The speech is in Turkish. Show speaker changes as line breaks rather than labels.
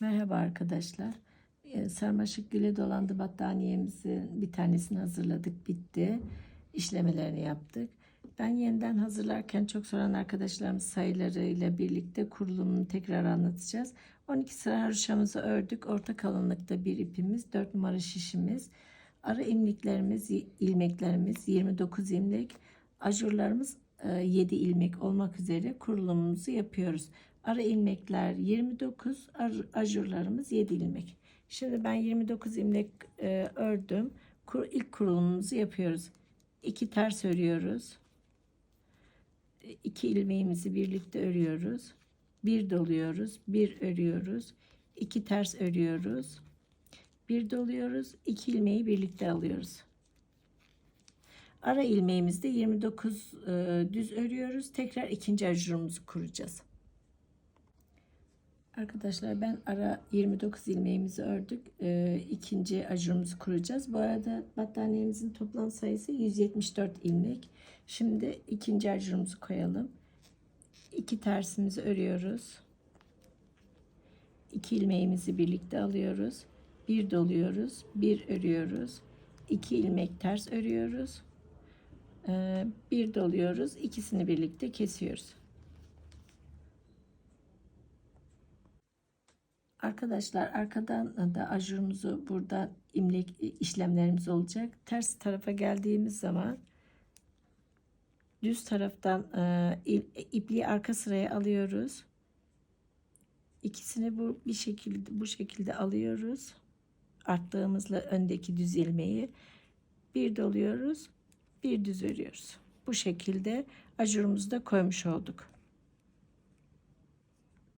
Merhaba arkadaşlar. Ee, Sarmaşık güle dolandı battaniyemizin bir tanesini hazırladık. Bitti. İşlemelerini yaptık. Ben yeniden hazırlarken çok soran arkadaşlarımız sayılarıyla birlikte kurulumunu tekrar anlatacağız. 12 sıra haroşamızı ördük. Orta kalınlıkta bir ipimiz, 4 numara şişimiz. Ara ilmeklerimiz, ilmeklerimiz 29 ilmek. Ajurlarımız 7 ilmek olmak üzere kurulumumuzu yapıyoruz. Ara ilmekler 29, ar- ajurlarımız 7 ilmek. Şimdi ben 29 ilmek e, ördüm. Kur, ilk kurulumumuzu yapıyoruz. 2 ters örüyoruz. 2 ilmeğimizi birlikte örüyoruz. Bir doluyoruz, bir örüyoruz. 2 ters örüyoruz. Bir doluyoruz, 2 ilmeği birlikte alıyoruz. Ara ilmeğimizde 29 e, düz örüyoruz. Tekrar ikinci ajurumuzu kuracağız. Arkadaşlar ben ara 29 ilmeğimizi ördük. E, ikinci ajurumuzu kuracağız. Bu arada battaniyemizin toplam sayısı 174 ilmek. Şimdi ikinci ajurumuzu koyalım. İki tersimizi örüyoruz. İki ilmeğimizi birlikte alıyoruz. Bir doluyoruz. Bir örüyoruz. İki ilmek ters örüyoruz. Ee, bir doluyoruz. ikisini birlikte kesiyoruz. Arkadaşlar arkadan da ajurumuzu burada imlek işlemlerimiz olacak. Ters tarafa geldiğimiz zaman düz taraftan e, ipliği arka sıraya alıyoruz. İkisini bu bir şekilde bu şekilde alıyoruz. Arttığımızla öndeki düz ilmeği bir doluyoruz, bir düz örüyoruz. Bu şekilde ajurumuzu da koymuş olduk.